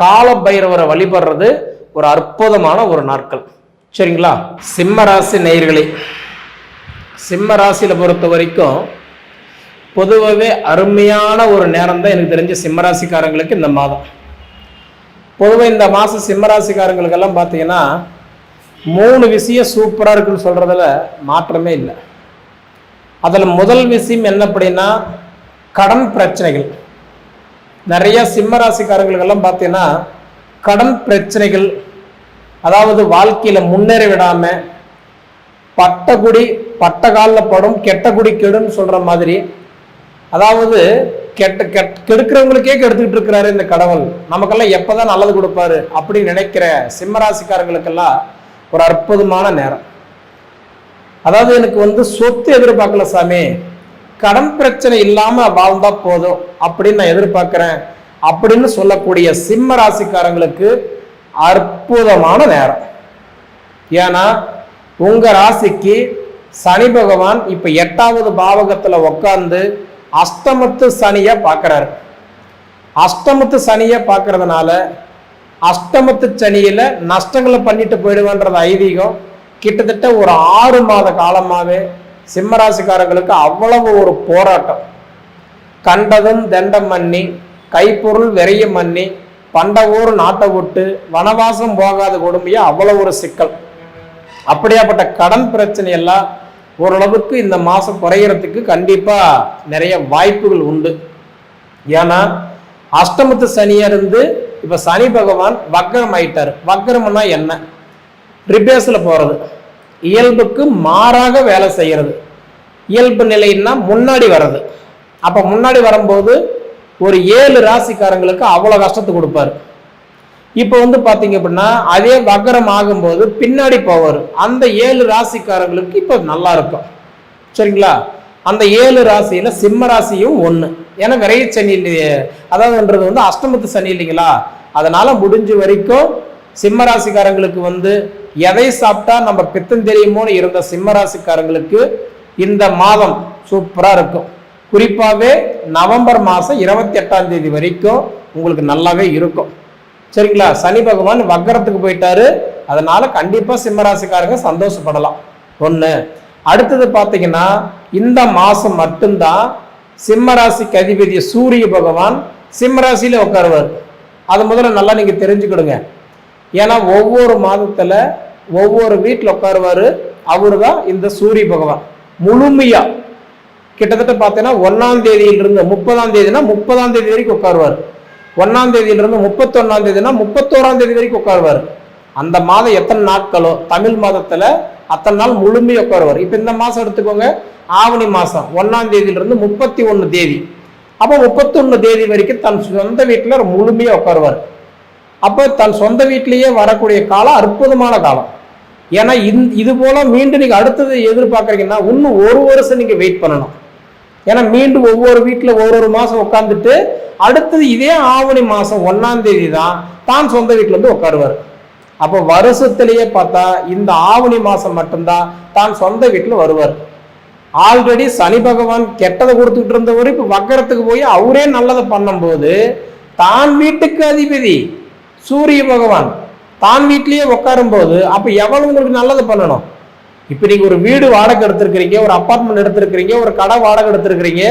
கால பைரவரை வழிபடுறது ஒரு அற்புதமான ஒரு நாட்கள். சரிங்களா? சிம்ம ராசி நேயர்களே சிம்ம பொறுத்த வரைக்கும் பொதுவாகவே அருமையான ஒரு நேரம் தான் எனக்கு தெரிஞ்ச சிம்மராசிக்காரங்களுக்கு இந்த மாதம். பொதுவாக இந்த மாதம் சிம்மராசிக்காரங்களுக்கெல்லாம் பார்த்தீங்கன்னா மூணு விஷயம் சூப்பராக இருக்குன்னு சொல்கிறதுல மாற்றமே இல்லை. அதில் முதல் விஷயம் என்ன அப்படின்னா கடன் பிரச்சனைகள். நிறைய சிம்ம ராசிக்காரங்களுக்கெல்லாம் பார்த்தீங்கன்னா கடன் பிரச்சனைகள் அதாவது வாழ்க்கையில் முன்னேற விடாமல் பட்டகுடி பட்ட காலில் படும் கெட்ட குடி கெடுன்னு சொல்கிற மாதிரி அதாவது கெட்ட கெட் கெடுக்கிறவங்களுக்கே கெடுத்துக்கிட்டு இருக்கிறாரு இந்த கடவுள். நமக்கெல்லாம் எப்போதான் நல்லது கொடுப்பாரு அப்படின்னு நினைக்கிற சிம்மராசிக்காரங்களுக்கெல்லாம் ஒரு அற்புதமான நேரம். அதாவது எனக்கு வந்து சொத்து எதிர்பார்க்கல சாமி. கடன் பிரச்சனை இல்லாம வாழ்ந்தா போதும் அப்படின்னு நான் எதிர்பார்க்கிறேன். அப்படின்னு சொல்லக்கூடிய சிம்ம ராசிக்காரங்களுக்கு அற்புதமான நேரம். ஏன்னா உங்க ராசிக்கு சனி பகவான் இப்ப எட்டாவது பாவகத்துல உட்கார்ந்து அஷ்டமத்து சனிய பார்க்கறாரு அஷ்டமத்து சனிய பார்க்கறதுனால அஷ்டமத்து சனியில நஷ்டங்களை பண்ணிட்டு போயிடுவேன்றது ஐதீகம். கிட்டத்தட்ட ஒரு ஆறு மாத காலமாவே சிம்மராசிக்காரங்களுக்கு அவ்வளவு ஒரு போராட்டம். கண்டதும் தண்டம் மண்ணி கைப்பொருள் விரைய மண்ணி பண்ட ஊர் நாட்டை விட்டு வனவாசம் போகாத கொடுமையா அவ்வளவு ஒரு சிக்கல். அப்படியாப்பட்ட கடன் பிரச்சனை எல்லாம் ஓரளவுக்கு இந்த மாதம் குறையிறதுக்கு கண்டிப்பாக நிறைய வாய்ப்புகள் உண்டு. ஏன்னா அஷ்டமத்து சனியாக இருந்து இப்போ சனி பகவான் வக்ரம் ஆயிட்டார். வக்ரம்னா என்ன? ரிபேஸ்ல போகிறது இயல்புக்கு மாறாக வேலை செய்கிறது இயல்பு நிலைன்னா முன்னாடி வர்றது. அப்போ முன்னாடி வரும்போது ஒரு ஏழு ராசிக்காரங்களுக்கு அவ்வளோ கஷ்டத்தை கொடுப்பாரு. இப்போ வந்து பார்த்தீங்க அப்படின்னா அதே வக்கரம் ஆகும்போது பின்னாடி போவார். அந்த ஏழு ராசிக்காரங்களுக்கு இப்போ நல்லா இருக்கும். சரிங்களா? அந்த ஏழு ராசியில சிம்ம ராசியும் ஒன்று ஏன்னா விரைய சனி அதாவதுன்றது வந்து அஷ்டமத்து சனி இல்லைங்களா? அதனால முடிஞ்ச வரைக்கும் சிம்ம ராசிக்காரங்களுக்கு வந்து எதை சாப்பிட்டா நம்ம பித்தம் தெரியுமோன்னு இருந்த சிம்ம ராசிக்காரங்களுக்கு இந்த மாதம் சூப்பராக இருக்கும். குறிப்பாகவே நவம்பர் மாதம் இருபத்தி எட்டாம் தேதி வரைக்கும் உங்களுக்கு நல்லாவே இருக்கும். சரிங்களா? சனி பகவான் வக்கரத்துக்கு போயிட்டாரு. அதனால கண்டிப்பாக சிம்மராசிக்காரங்க சந்தோஷப்படலாம். ஒன்று அடுத்தது பார்த்தீங்கன்னா இந்த மாதம் மட்டும்தான் சிம்மராசிக்கு அதிபதி சூரிய பகவான் சிம்மராசியில் உட்காருவார். அது முதல்ல நல்லா நீங்கள் தெரிஞ்சுக்கிடுங்க. ஏன்னா ஒவ்வொரு மாதத்தில் ஒவ்வொரு வீட்டில் உட்காருவாரு. அவரு தான் இந்த சூரிய பகவான். முழுமையா கிட்டத்தட்ட பார்த்தீங்கன்னா ஒன்னாம் தேதியிலிருந்து முப்பதாம் தேதினா முப்பதாம் தேதி வரைக்கும் உட்காருவார். ஒன்னாம் தேதியிலிருந்து முப்பத்தொன்னாம் தேதினா முப்பத்தோராம் தேதி வரைக்கும் உட்காருவார். அந்த மாதம் எத்தனை நாட்களோ தமிழ் மாதத்துல அத்தனை நாள் முழுமையாக உட்காருவார். இப்போ இந்த மாதம் எடுத்துக்கோங்க ஆவணி மாதம் ஒன்னாம் தேதியிலிருந்து முப்பத்தி ஒன்று தேதி. அப்போ முப்பத்தொன்று தேதி வரைக்கும் தன் சொந்த வீட்டில் முழுமையாக உட்காருவார். அப்போ தன் சொந்த வீட்டிலேயே வரக்கூடிய காலம் அற்புதமான காலம். ஏன்னா இந் இது போல மீண்டும் நீங்க அடுத்தது எதிர்பார்க்குறீங்கன்னா இன்னும் ஒரு வருஷம் நீங்க வெயிட் பண்ணணும். ஏன்னா மீண்டும் ஒவ்வொரு வீட்டில் ஒவ்வொரு மாசம் உட்காந்துட்டு அடுத்தது இதே ஆவணி மாசம் ஒன்னாம் தேதி தான் தான் சொந்த வீட்டில் வந்து உட்காருவார். அப்போ வருஷத்திலேயே பார்த்தா இந்த ஆவணி மாசம் மட்டும்தான் தான் சொந்த வீட்டில் வருவார். ஆல்ரெடி சனி பகவான் கெட்டதை கொடுத்துட்டு இருந்தவர் இப்போ வக்கரத்துக்கு போய் அவரே நல்லதை பண்ணும்போது தான் வீட்டுக்கு அதிபதி சூரிய பகவான். தான் வீட்லயே உட்காரும் போது அப்ப எவ்வளவு உங்களுக்கு நல்லது பண்ணணும்? இப்ப நீங்க ஒரு வீடு வாடகை எடுத்திருக்கிறீங்க ஒரு அப்பார்ட்மெண்ட் எடுத்திருக்கிறீங்க ஒரு கடை வாடகை எடுத்திருக்கிறீங்க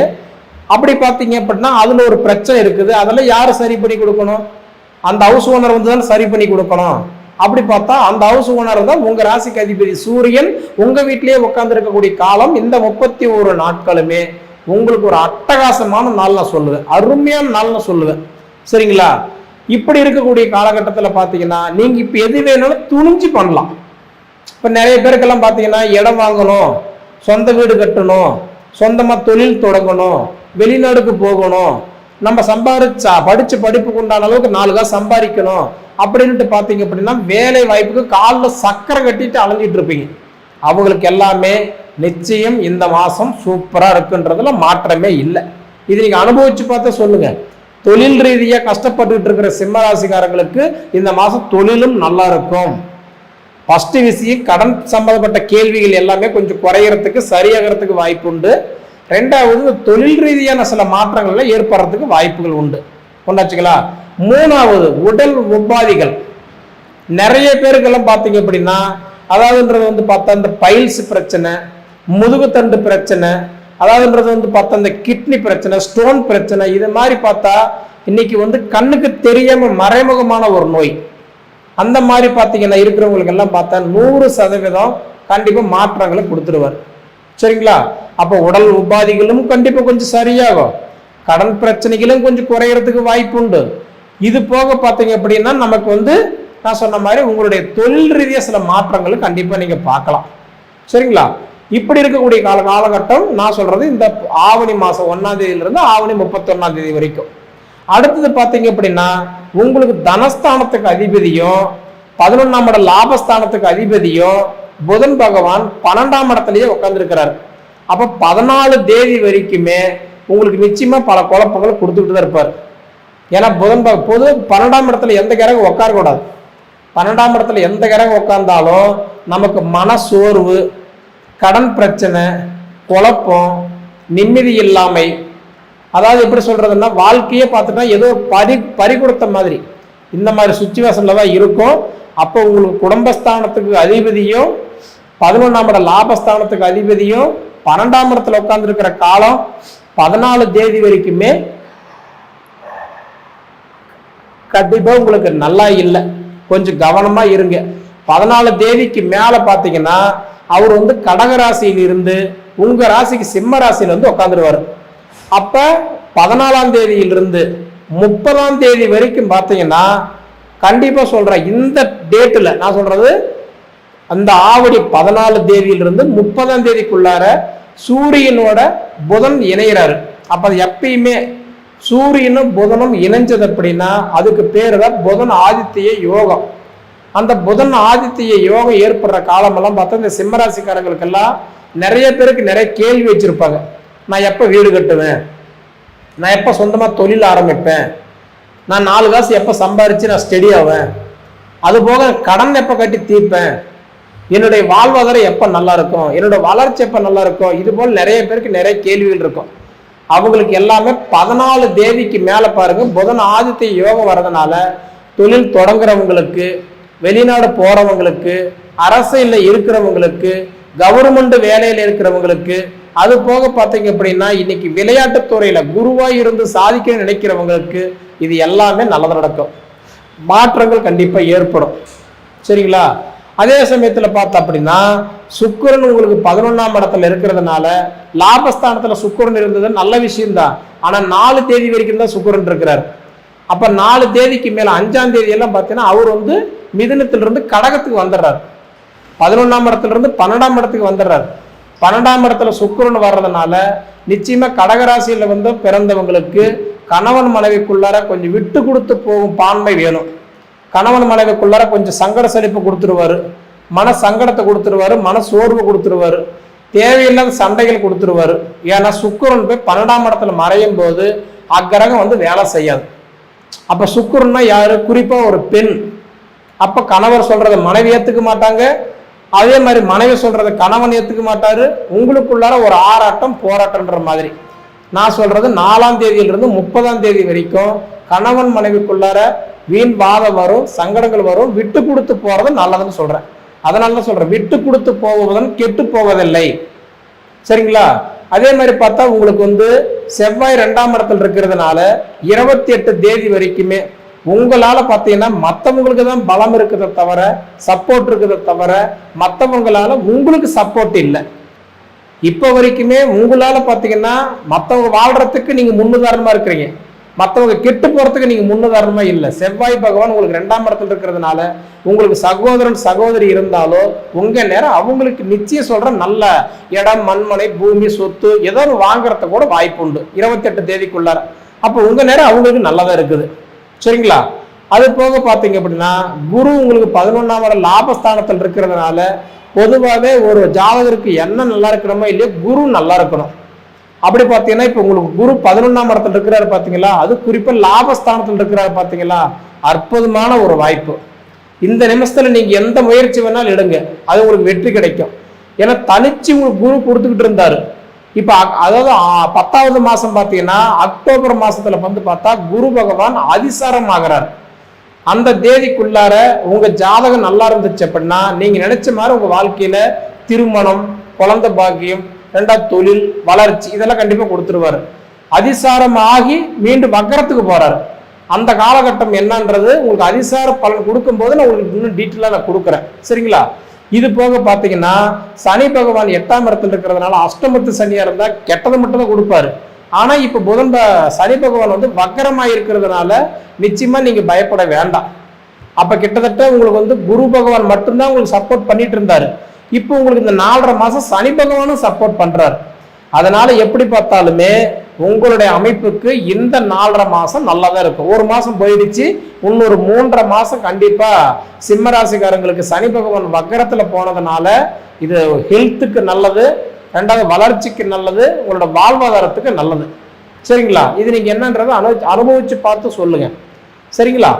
அப்படி பார்த்தீங்க அப்படின்னா அதுல ஒரு பிரச்சனை இருக்குது. அதெல்லாம் யாரு சரி பண்ணி கொடுக்கணும்? அந்த ஹவுஸ் ஓனர் வந்து தான் சரி பண்ணி கொடுக்கணும்? அப்படி பார்த்தா அந்த ஹவுஸ் ஓனர் தான் உங்க ராசிக்கு அதிபதி சூரியன் உங்க வீட்டிலேயே உட்கார்ந்து இருக்கக்கூடிய காலம் இந்த முப்பத்தி ஒரு நாட்களுமே. உங்களுக்கு ஒரு அட்டகாசமான நாள் நான் சொல்லுவேன். அருமையான நாள் நான் சொல்லுவேன். சரிங்களா? இப்படி இருக்கக்கூடிய காலகட்டத்தில் பார்த்தீங்கன்னா நீங்கள் இப்போ எது வேணாலும் துணிஞ்சு பண்ணலாம். இப்போ நிறைய பேருக்கெல்லாம் பார்த்தீங்கன்னா இடம் வாங்கணும் சொந்த வீடு கட்டணும் சொந்தமாக தொழில் தொடங்கணும் வெளிநாடுக்கு போகணும் நம்ம சம்பாதிச்சா படித்த படிப்புக்கு உண்டான அளவுக்கு நாலு காசு சம்பாதிக்கணும் அப்படின்ட்டு பார்த்தீங்க அப்படின்னா வேலை வாய்ப்புக்கு காலில் சக்கரை கட்டிட்டு அலைஞ்சிட்டு இருப்பீங்க. அவங்களுக்கு எல்லாமே நிச்சயம் இந்த மாதம் சூப்பராக இருக்குன்றதுல மாற்றமே இல்லை. இது நீங்கள் அனுபவிச்சு பார்த்தா சொல்லுங்கள் தொழில் ரீதியாக கஷ்டப்பட்டுட்டு இருக்கிற சிம்ம ராசிக்காரங்களுக்கு இந்த மாதம் தொழிலும் நல்லா இருக்கும். ஃபஸ்ட்டு விஷயம் கடன் சம்பந்தப்பட்ட கேள்விகள் எல்லாமே கொஞ்சம் குறையறதுக்கு சரியாகிறதுக்கு வாய்ப்பு உண்டு. ரெண்டாவது தொழில் ரீதியான சில மாற்றங்கள்ல ஏற்படுறதுக்கு வாய்ப்புகள் உண்டு. கொண்டாச்சுங்களா மூணாவது உடல் உபாதிகள். நிறைய பேருக்கெல்லாம் பார்த்தீங்க அப்படின்னா அதாவதுன்றது வந்து பார்த்தா இந்த பைல்ஸ் பிரச்சனை முதுகுத்தண்டு பிரச்சனை அதாவதுன்றது வந்து பார்த்தா இந்த கிட்னி பிரச்சனை ஸ்டோன் பிரச்சனை இது மாதிரி பார்த்தா இன்னைக்கு வந்து கண்ணுக்கு தெரியாம மறைமுகமான ஒரு நோய். அந்த மாதிரி பார்த்தீங்கன்னா இருக்கிறவங்களுக்கு எல்லாம் பார்த்தா நூறு சதவீதம் கண்டிப்பாக மாற்றங்களை கொடுத்துருவார். சரிங்களா? அப்போ உடல் உபாதிகளும் கண்டிப்பாக கொஞ்சம் சரியாகும். கடன் பிரச்சனைகளும் கொஞ்சம் குறையறதுக்கு வாய்ப்பு உண்டு. இது போக பார்த்தீங்க அப்படின்னா நமக்கு வந்து நான் சொன்ன மாதிரி உங்களுடைய தொழில் ரீதியாக சில மாற்றங்களும் கண்டிப்பாக நீங்கள் பார்க்கலாம். சரிங்களா? இப்படி இருக்கக்கூடிய கால காலகட்டம் நான் சொல்றது இந்த ஆவணி மாதம் ஒன்னாம் தேதியிலிருந்து ஆவணி முப்பத்தொன்னாம் தேதி வரைக்கும். அடுத்தது பார்த்தீங்க அப்படின்னா உங்களுக்கு தனஸ்தானத்துக்கு அதிபதியும் பதினொன்றாம் இட லாபஸ்தானத்துக்கு அதிபதியும் புதன் பகவான் பன்னெண்டாம் இடத்துலயே உட்காந்துருக்கிறார் அப்போ பதினாலு தேதி வரைக்குமே உங்களுக்கு நிச்சயமா பல குழப்பங்களை கொடுத்துக்கிட்டு தான் இருப்பார். ஏன்னா புதன் பக- பொது பன்னெண்டாம் இடத்துல எந்த கிரகம் உட்காரக்கூடாது. பன்னெண்டாம் இடத்துல எந்த கிரகம் உட்கார்ந்தாலும் நமக்கு மன சோர்வு கடன் பிரச்சனை குழப்பம் நிம்மதி இல்லாமை. அதாவது எப்படி சொல்றதுன்னா வாழ்க்கையே பார்த்துட்டா ஏதோ பறி பறி கொடுத்த மாதிரி. இந்த மாதிரி சுச்சுவேஷனில் தான் இருக்கும். அப்போ உங்களுக்கு குடும்பஸ்தானத்துக்கு அதிபதியும் பதினொன்றாம் இட லாபஸ்தானத்துக்கு அதிபதியும் பன்னெண்டாம் இடத்துல உட்காந்துருக்கிற காலம் பதினாலு தேதி வரைக்குமே கண்டிப்பாக உங்களுக்கு நல்லா இல்லை. கொஞ்சம் கவனமாக இருங்க. பதினாலு தேதிக்கு மேலே பார்த்தீங்கன்னா அவர் வந்து கடக ராசியில இருந்து உங்க ராசிக்கு சிம்ம ராசியில வந்து உட்காந்துருவார் அப்ப பதினாலாம் தேதியிலிருந்து முப்பதாம் தேதி வரைக்கும் பார்த்தீங்கன்னா கண்டிப்பா சொல்றேன் இந்த டேட்டில் நான் சொல்றது அந்த ஆவடி பதினாலு தேதியிலிருந்து முப்பதாம் தேதிக்குள்ளார சூரியனோட புதன் இணைகிறாரு அப்ப அது எப்பயுமே சூரியனும் புதனும் இணைஞ்சது அப்படின்னா அதுக்கு பேர் தான் புதன் ஆதித்ய யோகம். அந்த புதன் ஆதித்திய யோகம் ஏற்படுற காலமெல்லாம் பார்த்தா இந்த சிம்மராசிக்காரங்களுக்கெல்லாம் நிறைய பேருக்கு நிறைய கேள்வி வச்சிருப்பாங்க. நான் எப்போ வீடு கட்டுவேன்? நான் எப்போ சொந்தமாக தொழில் ஆரம்பிப்பேன்? நான் நாலு காசு எப்போ சம்பாரித்து நான் ஸ்டெடி ஆவேன்? அது போக கடன் எப்போ கட்டி தீர்ப்பேன்? என்னுடைய வாழ்வாதாரம் எப்போ நல்லா இருக்கும்? என்னோட வளர்ச்சி எப்போ நல்லா இருக்கும்? இது போல் நிறைய பேருக்கு நிறைய கேள்விகள் இருக்கும். அவங்களுக்கு எல்லாமே பதினாலு தேதிக்கு மேலே பாருங்க. புதன் ஆதித்த யோகம் வர்றதுனால தொழில் தொடங்குறவங்களுக்கு வெளிநாடு போறவங்களுக்கு அரசில் இருக்கிறவங்களுக்கு கவர்மெண்ட் வேலையில இருக்கிறவங்களுக்கு அது போக பார்த்தீங்க அப்படின்னா இன்னைக்கு விளையாட்டுத்துறையில் துறையில குருவாய் இருந்து சாதிக்க நினைக்கிறவங்களுக்கு இது எல்லாமே நல்லது நடக்கும். மாற்றங்கள் கண்டிப்பா ஏற்படும். சரிங்களா? அதே சமயத்துல பார்த்தா அப்படின்னா சுக்கரன் உங்களுக்கு பதினொன்னாம் இடத்துல இருக்கிறதுனால லாபஸ்தானத்துல சுக்கரன் இருந்தது நல்ல விஷயம்தான். ஆனா நாலு தேதி வரைக்கும் தான் சுக்கரன் இருக்கிறார். அப்ப நாலு தேதிக்கு மேல அஞ்சாம் தேதி எல்லாம் பார்த்தீங்கன்னா அவர் வந்து மிதனத்திலிருந்து கடகத்துக்கு வந்துடுறார். பதினொன்னாம் இடத்துலேருந்து பன்னெண்டாம் இடத்துக்கு வந்துடுறார். பன்னெண்டாம் இடத்துல சுக்கிரன் வர்றதுனால நிச்சயமா கடகராசியில வந்து பிறந்தவங்களுக்கு கணவன் மனைவிக்குள்ளார கொஞ்சம் விட்டு கொடுத்து போகும் பான்மை வேணும். கணவன் மனைவிக்குள்ளார கொஞ்சம் சங்கட சலிப்பு கொடுத்துருவாரு. மன சங்கடத்தை கொடுத்துருவாரு மன சோர்வு கொடுத்துருவாரு. தேவையில்லாத சண்டைகள் கொடுத்துருவாரு. ஏன்னா சுக்கிரன் போய் பன்னெண்டாம் இடத்துல மறையும் போது அக்கிரகம் வந்து வேலை செய்யாது. அப்ப சுக்கிரன்னா யாரு? குறிப்பா ஒரு பெண். அப்ப கணவர் சொல்றத மனைவி ஏத்துக்க மாட்டாங்க. அதே மாதிரி மனைவி சொல்றத கணவன் ஏத்துக்க மாட்டாரு. உங்களுக்குள்ளார ஒரு ஆராட்டம் போராட்டம்ன்ற மாதிரி. நான் சொல்றது நாலாம் தேதியிலிருந்து முப்பதாம் தேதி வரைக்கும் கணவன் மனைவிக்குள்ளார வீண் வாதம் வரும் சங்கடங்கள் வரும். விட்டு கொடுத்து போறது நல்லதுன்னு சொல்றேன். அதனால தான் சொல்றேன். விட்டு கொடுத்து போவதும் கெட்டு போவதில்லை. சரிங்களா? அதே மாதிரி பார்த்தா உங்களுக்கு வந்து செவ்வாய் ரெண்டாம் இடத்துல இருக்கிறதுனால இருபத்தி எட்டு தேதி வரைக்குமே உங்களால் பார்த்தீங்கன்னா மற்றவங்களுக்கு தான் பலம் இருக்கிறத தவிர சப்போர்ட் இருக்கிறத தவிர மற்றவங்களால உங்களுக்கு சப்போர்ட் இல்லை. இப்போ வரைக்குமே உங்களால் பார்த்தீங்கன்னா மற்றவங்க வாழ்கிறதுக்கு நீங்கள் முன்னுதாரணமாக இருக்கிறீங்க. மற்றவங்க கெட்டு போகிறதுக்கு நீங்கள் முன்னுதாரணமாக இல்லை. செவ்வாய் பகவான் உங்களுக்கு ரெண்டாம் இடத்துல இருக்கிறதுனால உங்களுக்கு சகோதரன் சகோதரி இருந்தாலோ உங்கள் நேரம் அவங்களுக்கு நிச்சயம் சொல்கிற நல்ல இடம் மண்மனை பூமி சொத்து ஏதோ ஒரு வாங்குறத கூட வாய்ப்பு உண்டு இருபத்தெட்டு தேதிக்குள்ளார. அப்போ உங்கள் நேரம் அவங்களுக்கு நல்லதாக இருக்குது. சரிங்களா? அது போக பார்த்தீங்க அப்படின்னா குரு உங்களுக்கு பதினொன்றாம் இடம் லாபஸ்தானத்தில் இருக்கிறதுனால பொதுவாகவே ஒரு ஜாதகருக்கு என்ன நல்லா இருக்கணுமோ இல்லையோ குரு நல்லா இருக்கணும். அப்படி பார்த்தீங்கன்னா இப்போ உங்களுக்கு குரு பதினொன்றாம் இடத்துல இருக்கிறாரு பார்த்தீங்களா? அது குறிப்பாக லாபஸ்தானத்தில் இருக்கிறாரு பார்த்தீங்களா? அற்புதமான ஒரு வாய்ப்பு. இந்த நிமிஷத்தில் நீங்கள் எந்த முயற்சி வேணாலும் எடுங்க. அது உங்களுக்கு வெற்றி கிடைக்கும். ஏன்னா தனிச்சு உங்களுக்கு குரு கொடுத்துக்கிட்டு இருந்தாரு. இப்போ அக்- அதாவது பத்தாவது மாதம் பார்த்தீங்கன்னா அக்டோபர் மாதத்தில் வந்து பார்த்தா குரு பகவான் அதிசாரம் ஆகிறார் அந்த தேதிக்குள்ளார உங்க ஜாதகம் நல்லா இருந்துச்சு அப்படின்னா நீங்க நினைச்ச மாதிரி உங்க வாழ்க்கையில திருமணம் குழந்தை பாக்கியம் ரெண்டாவது தொழில் வளர்ச்சி இதெல்லாம் கண்டிப்பா கொடுத்துருவாரு. அதிசாரம் ஆகி மீண்டும் வக்கரத்துக்கு போறாரு. அந்த காலகட்டம் என்னன்றது உங்களுக்கு அதிசார பலன் கொடுக்கும்போது நான் உங்களுக்கு இன்னும் டீட்டெயிலாக நான் கொடுக்குறேன். சரிங்களா? இது போக பார்த்தீங்கன்னா சனி பகவான் எட்டாம் இடத்துல இருக்கிறதுனால அஷ்டமத்து சனியாக இருந்தால் கெட்டதை மட்டும் தான் கொடுப்பாரு. ஆனால் இப்போ புதன் சனி பகவான் வந்து வக்கரமாக இருக்கிறதுனால நிச்சயமாக நீங்கள் பயப்பட வேண்டாம். அப்போ கிட்டத்தட்ட உங்களுக்கு வந்து குரு பகவான் மட்டும்தான் உங்களுக்கு சப்போர்ட் பண்ணிட்டு இருந்தாரு. இப்போ உங்களுக்கு இந்த நாலரை மாதம் சனி பகவானும் சப்போர்ட் பண்ணுறாரு அதனால எப்படி பார்த்தாலுமே உங்களுடைய அமைப்புக்கு இந்த நாலரை மாதம் நல்லா தான் இருக்கும். ஒரு மாதம் போயிடுச்சு இன்னொரு மூன்றரை மாதம் கண்டிப்பாக சிம்மராசிக்காரங்களுக்கு சனி பகவான் வக்கரத்தில் போனதுனால இது ஹெல்த்துக்கு நல்லது ரெண்டாவது வளர்ச்சிக்கு நல்லது உங்களோட வாழ்வாதாரத்துக்கு நல்லது. சரிங்களா? இது நீங்கள் என்னன்றதை அனு அனுபவிச்சு பார்த்து சொல்லுங்கள் சரிங்களா?